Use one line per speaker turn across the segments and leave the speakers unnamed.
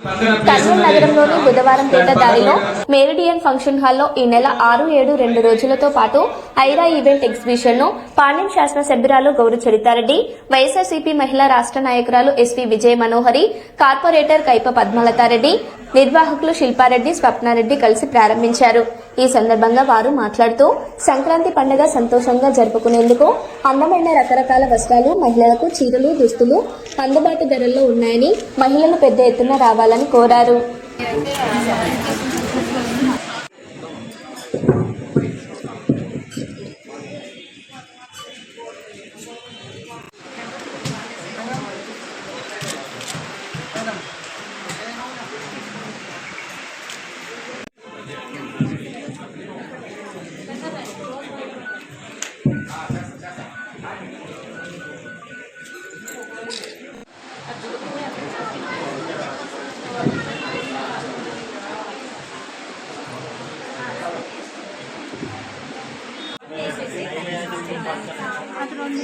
కర్నూలు నగరంలోని బుధవారం పేట దారిలో మెరిడియన్ ఫంక్షన్ హాల్లో ఈ నెల ఆరు ఏడు రెండు రోజులతో పాటు ఐరా ఈవెంట్ ఎగ్జిబిషన్ను పాండ్యం శాసనసభ్యురాలు గౌరి చరితారెడ్డి వైఎస్ఆర్సీపీ మహిళా రాష్ట్ర నాయకురాలు ఎస్వి విజయ మనోహరి కార్పొరేటర్ కైప పద్మలతారెడ్డి నిర్వాహకులు శిల్పారెడ్డి స్వప్నారెడ్డి కలిసి ప్రారంభించారు. ఈ సందర్భంగా వారు మాట్లాడుతూ సంక్రాంతి పండుగ సంతోషంగా జరుపుకునేందుకు అందమైన రకరకాల వస్త్రాలు మహిళలకు చీరలు దుస్తులు అందుబాటు ధరల్లో ఉన్నాయని మహిళలు పెద్ద ఎత్తున రావాలని కోరారు.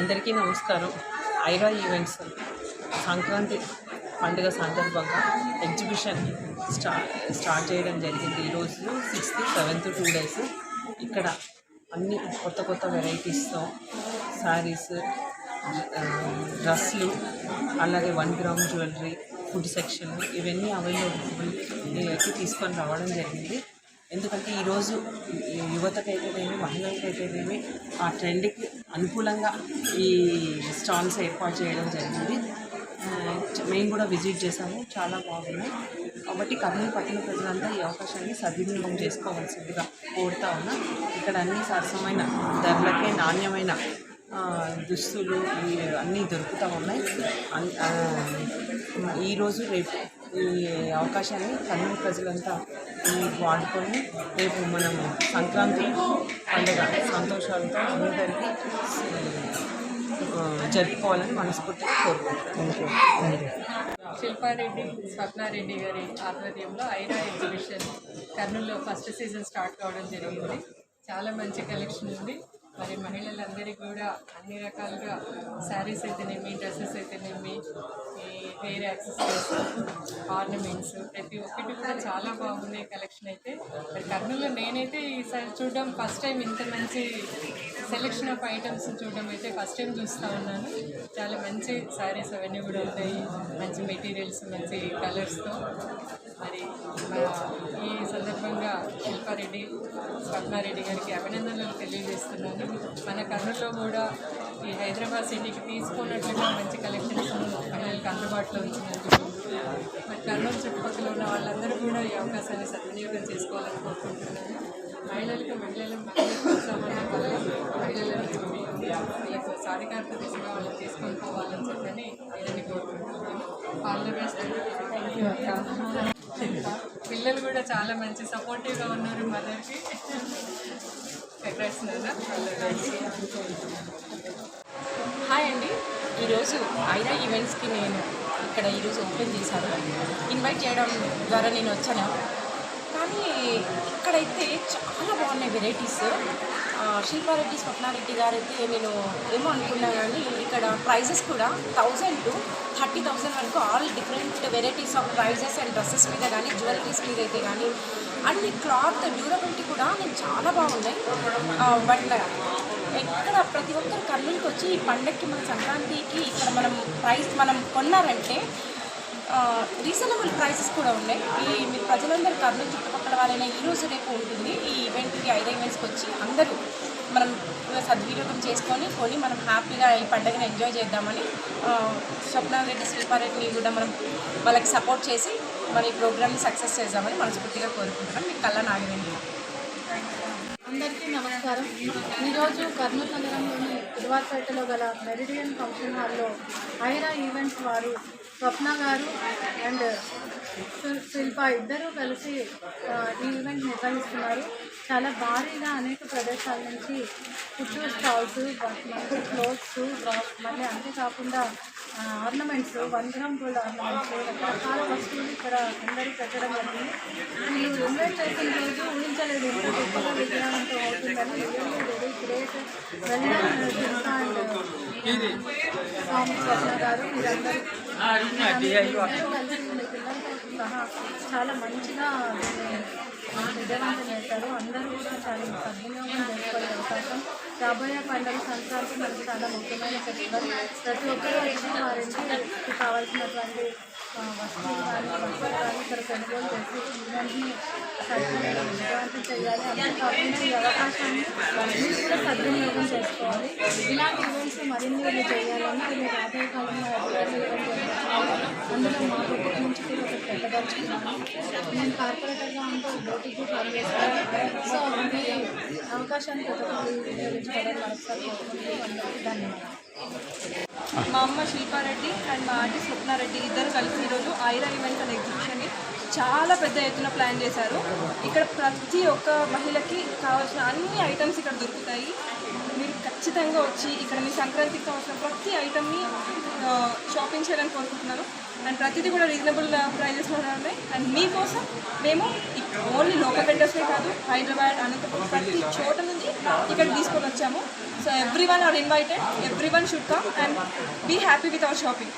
అందరికీ నమస్కారం. ఐరా ఈవెంట్స్ సంక్రాంతి పండుగ సందర్భంగా ఎగ్జిబిషన్ స్టా స్టార్ట్ చేయడం జరిగింది. ఈరోజు సిక్స్త్ సెవెంత్ టూ డేస్ ఇక్కడ అన్ని కొత్త కొత్త వెరైటీస్తో శారీస్ డ్రెస్లు అలాగే one gram jewellery food section ఇవన్నీ అవైలబుల్ అయితే తీసుకొని రావడం జరిగింది. ఎందుకంటే ఈరోజు యువతకైతేనేమి మహిళలకైతేనేమి ఆ ట్రెండ్కి అనుకూలంగా ఈ స్టాల్స్ ఏర్పాటు చేయడం జరిగింది. మేము కూడా విజిట్ చేసాము చాలా బాగున్నాయి కాబట్టి కర్నూలు పట్టణ ప్రజలంతా ఈ అవకాశాన్ని సద్వినియోగం చేసుకోవాల్సిందిగా కోరుతా ఉన్నా. ఇక్కడ అన్ని సరసమైన ధరలకే నాణ్యమైన దుస్తులు అన్నీ దొరుకుతూ ఉన్నాయి. అన్- ఈరోజు రేపు ఈ అవకాశాన్ని కర్నూలు ప్రజలంతా వాడుకొని రేపు మనం సంక్రాంతి పండుగ సంతోషాలతో అందరికీ జరుపుకోవాలని మనస్ఫూర్తిగా కోరుకుంటున్నాను.
శిల్పారెడ్డి స్వప్నారెడ్డి గారి ఆధ్వర్యంలో ఐరా ఎగ్జిబిషన్ కర్నూలులో ఫస్ట్ సీజన్ స్టార్ట్ కావడం జరిగింది. చాలా మంచి కలెక్షన్ ఉంది. మరి మహిళలందరికీ కూడా అన్ని రకాలుగా శారీస్ అయితేనేమి డ్రెస్సెస్ అయితేనేమి ఈ హెయిర్ యాక్సెసరీస్ ఆర్నమెంట్స్ ప్రతి ఒక్కటి కూడా చాలా బాగున్నాయి కలెక్షన్ అయితే. మరి కర్నూలులో నేనైతే ఈసారి చూడడం ఫస్ట్ టైం ఇంత మంచి సెలెక్షన్ ఆఫ్ ఐటమ్స్ చూడడం అయితే ఫస్ట్ టైం చూస్తూ ఉన్నాను. చాలా మంచి శారీస్ అవన్నీ కూడా ఉంటాయి. మంచి మెటీరియల్స్ మంచి కలర్స్తో. మరి ఈ సందర్భంగా శిల్పారెడ్డి స్వప్నారెడ్డి గారికి అభినందనలు తెలియజేస్తున్నాను. మన కర్నూలులో కూడా ఈ హైదరాబాద్ సిటీకి తీసుకున్నట్లుగా మంచి కలెక్షన్స్ పిల్లలకి అందుబాటులో ఉంచినందుకు మరి కర్నూలు చుట్టుపక్కల ఉన్న వాళ్ళందరూ కూడా ఈ అవకాశాన్ని సద్వినియోగం చేసుకోవాలని కోరుకుంటున్నాను. మహిళలకు మహిళల మహిళల వల్ల మహిళలను ఈ సాధికారత దిశగా వాళ్ళని తీసుకొని పోవాలని చెప్పని నేనని కోరుకుంటున్నాను. All the best thank you పిల్లలు కూడా చాలా మంచి సపోర్టివ్గా ఉన్నారు మదర్కి.
హాయ్ అండి. ఈరోజు ఐరా ఈవెంట్స్కి నేను ఇక్కడ ఈరోజు ఓపెన్ చేశాను. ఇన్వైట్ చేయడం ద్వారా నేను వచ్చాను. కానీ ఇక్కడైతే చాలా బాగున్నాయి వెరైటీస్ శిల్పారెడ్డి స్వప్నారెడ్డి గారైతే నేను ఏమో అనుకున్నా కానీ ఇక్కడ ప్రైజెస్ కూడా థౌజండ్ టు థర్టీ థౌజండ్ వరకు all different varieties of prices and dresses మీద కానీ జ్యువెలరీస్ మీద అయితే కానీ అన్ని క్లాత్ డ్యూరబిలిటీ కూడా నేను చాలా బాగున్నాయి. బట్ ఎక్కడ ప్రతి ఒక్కరు కర్నూలుకి వచ్చి ఈ పండగకి మన సంక్రాంతికి ఇక్కడ మనం ప్రైస్ మనం కొన్నారంటే రీజనబుల్ ప్రైసెస్ కూడా ఉన్నాయి. ఈ మీరు ప్రజలందరూ కర్నూలు చుట్టుపక్కల వాళ్ళైనా ఈ రోజు రేపు ఉంటుంది. ఈ ఈవెంట్కి ఐదు ఈవెంట్స్కి వచ్చి అందరూ మనం సద్వినియోగం చేసుకొని కొని మనం హ్యాపీగా ఈ పండుగను ఎంజాయ్ చేద్దామని ఆ, స్వప్నారెడ్డి శిల్పారెడ్డిని కూడా మనం వాళ్ళకి సపోర్ట్ చేసి మన ఈ ప్రోగ్రామ్ని సక్సెస్ చేద్దామని మనస్ఫూర్తిగా కోరుకుంటున్నాం. మీకు కళ్ళ నాగరేంద్ర
అందరికీ నమస్కారం. ఈరోజు కర్నూలు నగరంలోని తిరువార్పేటలో గల మెరిడియన్ ఫంక్షన్ హాల్లో ఐరా ఈవెంట్స్ వారు స్వప్న గారు అండ్ శిల్ప ఇద్దరు కలిసి ఈ ఈవెంట్ నిర్వహిస్తున్నారు. చాలా భారీగా అనేక ప్రదేశాల నుంచి ఫుడ్ స్టాల్స్ మంచి క్లోత్స్ మళ్ళీ అంతేకాకుండా ornaments one gram gold ornaments రకరకాల వస్తువులు ఇక్కడ అందరూ పెట్టడం జరిగింది. వీళ్ళు ఇన్వైట్ చేసిన రోజు ఊహించలేదు ఇంత గొప్పగా విగ్రహంతో అవుతుందని. Very great well and Swamy Swapna గారు మీరందరూ చాలా మంచిగా దీన్ని విజయవంతం చేశారు. అందరూ కూడా చాలా సద్వినియోగం చేసుకోలే అవకాశం. రాబోయే పండుగ సంక్రాంతి మనకు చాలా ముఖ్యమైన ఫెస్టివల్. ప్రతి ఒక్కరూ వచ్చిన వారికి కావాల్సినటువంటి వస్తువులు కానీ ఇక్కడ కొనుగోలు చేసి సద్వినియోగం చేయాలి అంతేకాకుండా ఈ అవకాశాన్ని మీరు కూడా సద్వినియోగం చేసుకోవాలి ఇలాంటి ఈవెంట్స్ మరిన్ని చేయాలని మీరు రాబోయే కాలంలో అందులో మా దగ్గర నుంచి కూడా ఒకటి పెట్టదలుచుకున్నాను నేను కార్పొరేటర్గా ఉంటూ బోటికి పనిచేస్తాను సో అవకాశాన్ని ప్రతి వినియోగించుకోవడం మరొకసారి కోరుకుంటూ అందరికీ ధన్యవాదాలు.
మా అమ్మ శిల్పారెడ్డి అండ్ మా ఆంటీ స్వప్నారెడ్డి ఇద్దరు కలిసి ఈరోజు ఐరా ఈవెంట్స్ అనే ఎగ్జిబిషన్ని చాలా పెద్ద ఎత్తున ప్లాన్ చేశారు. ఇక్కడ ప్రతి ఒక్క మహిళకి కావాల్సిన అన్ని ఐటమ్స్ ఇక్కడ దొరుకుతాయి. ఖచ్చితంగా వచ్చి ఇక్కడ మీ సంక్రాంతికి కావాల్సిన ప్రతి ఐటమ్ని షాపింగ్ చేయాలని కోరుకుంటున్నాను. అండ్ ప్రతిదీ కూడా రీజనబుల్ ప్రైజెస్లో ఉన్నాయి. అండ్ మీకోసం మేము ఓన్లీ లోకల్ వెండర్స్నే కాదు హైదరాబాద్ అనంతపురం ప్రతి చోట నుంచి ఇక్కడ తీసుకొని వచ్చాము. So everyone are invited everyone should come and be happy with our shopping